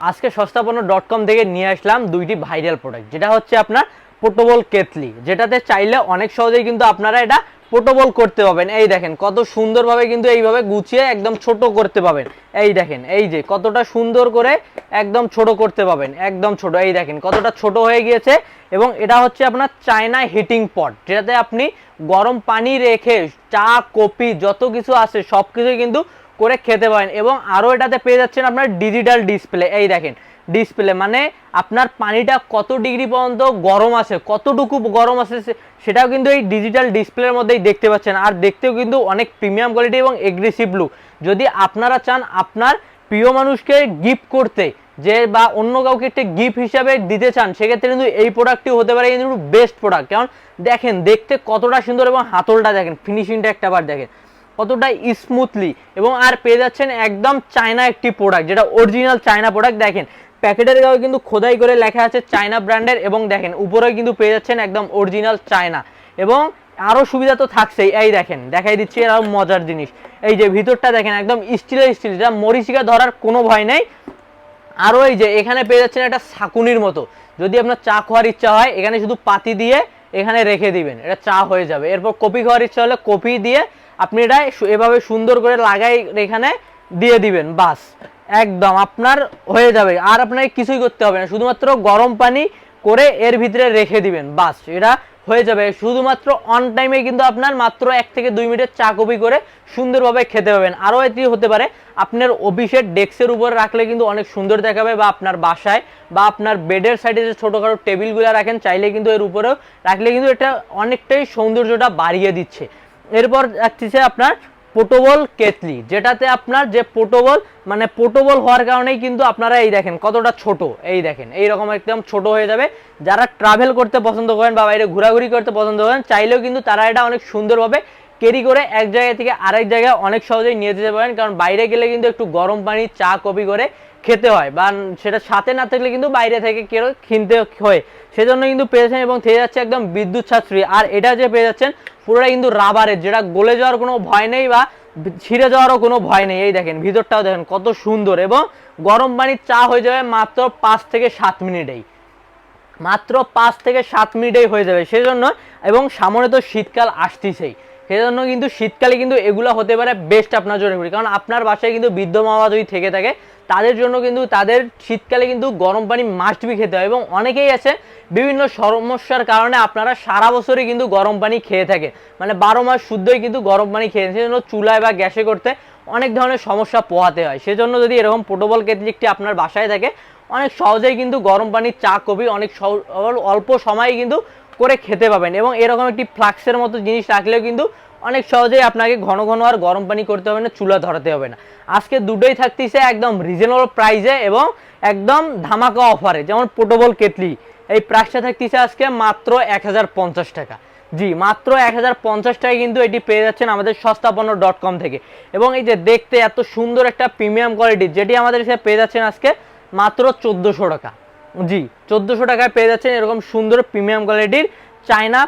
আজকে সস্তাপন্ন dot com থেকে নিয়ে আসলাম দুইটি ভাইরাল প্রোডাক্ট যেটা হচ্ছে আপনার পোর্টেবল কেতলি যেটাতে চাইলে অনেক সহজেই কিন্তু আপনারা এটা পোর্টেবল করতে পাবেন এই দেখেন, কত সুন্দরভাবে কিন্তু এইভাবে গুছিয়ে একদম ছোট করতে পাবেন এই দেখেন, এই যে কতটা সুন্দর করে একদম ছোট করতে পাবেন একদম ছোট। এই দেখেন, কতটা ছোট হয়ে গিয়েছে এবং এটা হচ্ছে আপনার চায়না হিটিং পট যেটাতে আপনি গরম পানি রেখে চা, কফি, যত কিছু আছে সব কিছুই কিন্তু করে খেতে পারেন এবং আরও এটাতে পেয়ে যাচ্ছেন আপনার ডিজিটাল ডিসপ্লে এই দেখেন ডিসপ্লে মানে আপনার পানিটা কত ডিগ্রি পর্যন্ত গরম আছে, কতটুকু গরম আছে সেটাও কিন্তু এই ডিজিটাল ডিসপ্লের মধ্যেই দেখতে পাচ্ছেন। আর দেখতেও কিন্তু অনেক প্রিমিয়াম কোয়ালিটি এবং এগ্রেসিভ লুক যদি আপনারা চান আপনার প্রিয় মানুষকে গিফট করতে, যে বা অন্য কাউকে একটি গিফট হিসাবে দিতে চান, সেক্ষেত্রে কিন্তু এই প্রোডাক্টটি হতে পারে কিন্তু বেস্ট প্রোডাক্ট কারণ দেখেন, দেখতে কতটা সুন্দর এবং হাতলটা দেখেন ফিনিশিংটা একটা বার দেখেন। কতটা স্মুথলি এবং আর পেয়ে যাচ্ছেন একদম চায়না একটি প্রোডাক্ট যেটা অরিজিনাল চায়না প্রোডাক্ট দেখেন। প্যাকেটের গায়ে কিন্তু খোদাই করে লেখা আছে চায়না ব্র্যান্ডের এবং দেখেন উপরেও কিন্তু পেয়ে যাচ্ছেন একদম অরিজিনাল চায়না এবং আরও সুবিধা তো থাকছেই, এই দেখেন, দেখাই দিচ্ছি আরও মজার জিনিস। এই যে ভিতরটা দেখেন, একদম স্টিলের স্টিল যেটা মরিচিকা ধরার কোনো ভয় নেই। আরও এই যে, এখানে পেয়ে যাচ্ছেন একটা শাকুনির মতো। যদি আপনার চা খাওয়ার ইচ্ছা হয়, এখানে শুধু পাতি দিয়ে এখানে রেখে দিবেন, এটা চা হয়ে যাবে। এরপর কপি খাওয়ার ইচ্ছা হলে কপি দিয়ে আপনি এটা এভাবে সুন্দর করে লাগাই এখানে দিয়ে দিবেন, বাস। একদম, আপনার হয়ে যাবে। আর আপনাকে কিছুই করতে হবে না, শুধুমাত্র গরম পানি করে এর ভিতরে রেখে দিবেন, বাস। এটা হয়ে যাবে। শুধুমাত্র অন টাইমে কিন্তু আপনার মাত্র এক থেকে দুই মিনিটের চা কপি করে সুন্দরভাবে খেতে পাবেন। আরও এটি হতে পারে, আপনার অফিসের ডেস্কের উপরে রাখলে কিন্তু অনেক সুন্দর দেখাবে, বা আপনার বাসায়, বা আপনার বেডের সাইডে যে ছোটোখাটো টেবিলগুলো রাখেন, চাইলে কিন্তু এর উপরেও রাখলে কিন্তু এটা অনেকটাই সৌন্দর্যটা বাড়িয়ে দিচ্ছে। এরপর যাচ্ছে আপনার পোটোবল কেতলি যেটাতে আপনার যে পোটোবল মানে পোটোবল হওয়ার কারণেই কিন্তু আপনারা এই দেখেন কতটা ছোট, এই দেখেন এই রকম একদম ছোট হয়ে যাবে। যারা ট্রাভেল করতে পছন্দ করেন বা বাইরে ঘোরাঘুরি করতে পছন্দ করেন, চাইলেও কিন্তু তারা এটা অনেক সুন্দরভাবে ক্যারি করে এক জায়গা থেকে আরেক জায়গায় অনেক সহজেই নিয়ে যেতে পারেন, কারণ বাইরে গেলে কিন্তু একটু গরম পানি, চা কপি করে খেতে হয় বা সেটা সাথে না থাকলে কিন্তু বাইরে থেকে কেউ কিনতে হয়। সেজন্য কিন্তু পেয়েছেন এবং থেকে যাচ্ছে একদম বিদ্যুৎ সাশ্রয়ী। আর এটা যে পেয়ে যাচ্ছেন, পুরোটা কিন্তু রাবারের, যেটা গলে যাওয়ার কোনো ভয় নেই বা ছিঁড়ে যাওয়ারও কোনো ভয় নেই। এই দেখেন, ভিতরটাও দেখেন কত সুন্দর এবং গরম পানির চা হয়ে যাবে মাত্র পাঁচ থেকে সাত মিনিটেই। মাত্র পাঁচ থেকে সাত মিনিটেই হয়ে যাবে। সেজন্য এবং সামনে তো শীতকাল আসতেছেই। সেজন্য কিন্তু শীতকালে কিন্তু এগুলো হতে পারে বেস্ট আপনার জন্য কারণ আপনার বাসায় কিন্তু বৃদ্ধ মামা যদি থেকে থাকে, তাদের জন্য কিন্তু তাদের শীতকালে কিন্তু গরম পানি মাস্ট বি খেতে হয় এবং অনেকেই আছে বিভিন্ন সমস্যার কারণে আপনারা সারা বছরই কিন্তু গরম পানি খেয়ে থাকে। মানে বারো মাস শুদ্ধই কিন্তু গরম পানি খেয়ে সেজন্য চুলায় বা গ্যাসে করতে অনেক ধরনের সমস্যা পোহাতে হয়। সেজন্য যদি এরকম পোর্টেবল কেটলিকটি আপনার বাসায় থাকে, অনেক সহজেই কিন্তু গরম পানির চা কবি অনেক অল্প সময়ে কিন্তু করে খেতে পাবেন এবং এরকম একটি ফ্লাক্সের মতো জিনিস রাখলেও কিন্তু অনেক সহজেই আপনাকে ঘন ঘন আর গরম পানি করতে হবে না, চুলা ধরাতে হবে না। আজকে দুটোই থাকতেছে একদম রিজনেবল প্রাইসে এবং একদম ধামাকা অফারে যেমন পোর্টেবল কেটলি, এই প্রাইসটা থাকতেছে আজকে মাত্র এক হাজার পঞ্চাশ টাকা। জি, মাত্র এক হাজার পঞ্চাশ টাকায় কিন্তু এটি পেয়ে যাচ্ছেন আমাদের সস্তাপন্ন ডট কম থেকে। এবং এই যে দেখতে এত সুন্দর একটা প্রিমিয়াম কোয়ালিটি যেটি আমাদের পেয়ে যাচ্ছেন আজকে মাত্র চোদ্দোশো টাকা। জি, চোদ্দোশো টাকায় পেয়ে যাচ্ছেন এরকম সুন্দর প্রিমিয়াম কোয়ালিটির চায়না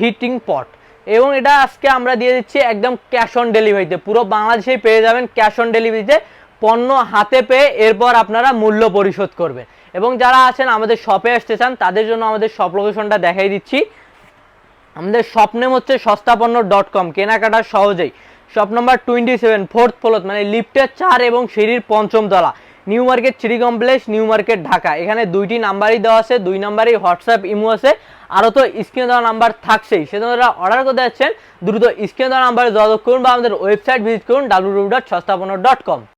হিটিং পট এবং এটা আজকে আমরা দিয়ে দিচ্ছি একদম ক্যাশ অন ডেলিভারিতে পুরো বাংলাদেশেই পেয়ে যাবেন ক্যাশ অন ডেলিভারিতে পণ্য হাতে পেয়ে এরপর আপনারা মূল্য পরিশোধ করবেন। এবং যারা আছেন, আমাদের শপে আসতে চান, তাদের জন্য আমাদের শপ লোকেশনটা দেখাই দিচ্ছি। আমাদের শপ নেম হচ্ছে সস্তাপন্ন ডট কম। কেনাকাটা সহজেই। Shop number twenty seven fourth floor মানে লিফটের চার এবং সিঁড়ির পঞ্চম তলা। New market three complex new market Dhaka. এখানে দুইটি নাম্বারই দেওয়া আছে, দুই নাম্বারই হোয়াটসঅ্যাপ ইমো আছে, আরও তো স্ক্রিনে দেওয়া নাম্বার থাকছেই। সেজন্য যারা অর্ডার করতে যাচ্ছেন, দ্রুত স্ক্রিনে দেওয়া নাম্বারে যোগাযোগ করুন বা আমাদের ওয়েবসাইট ভিজিট করুন ডাব্লিউ ডট কম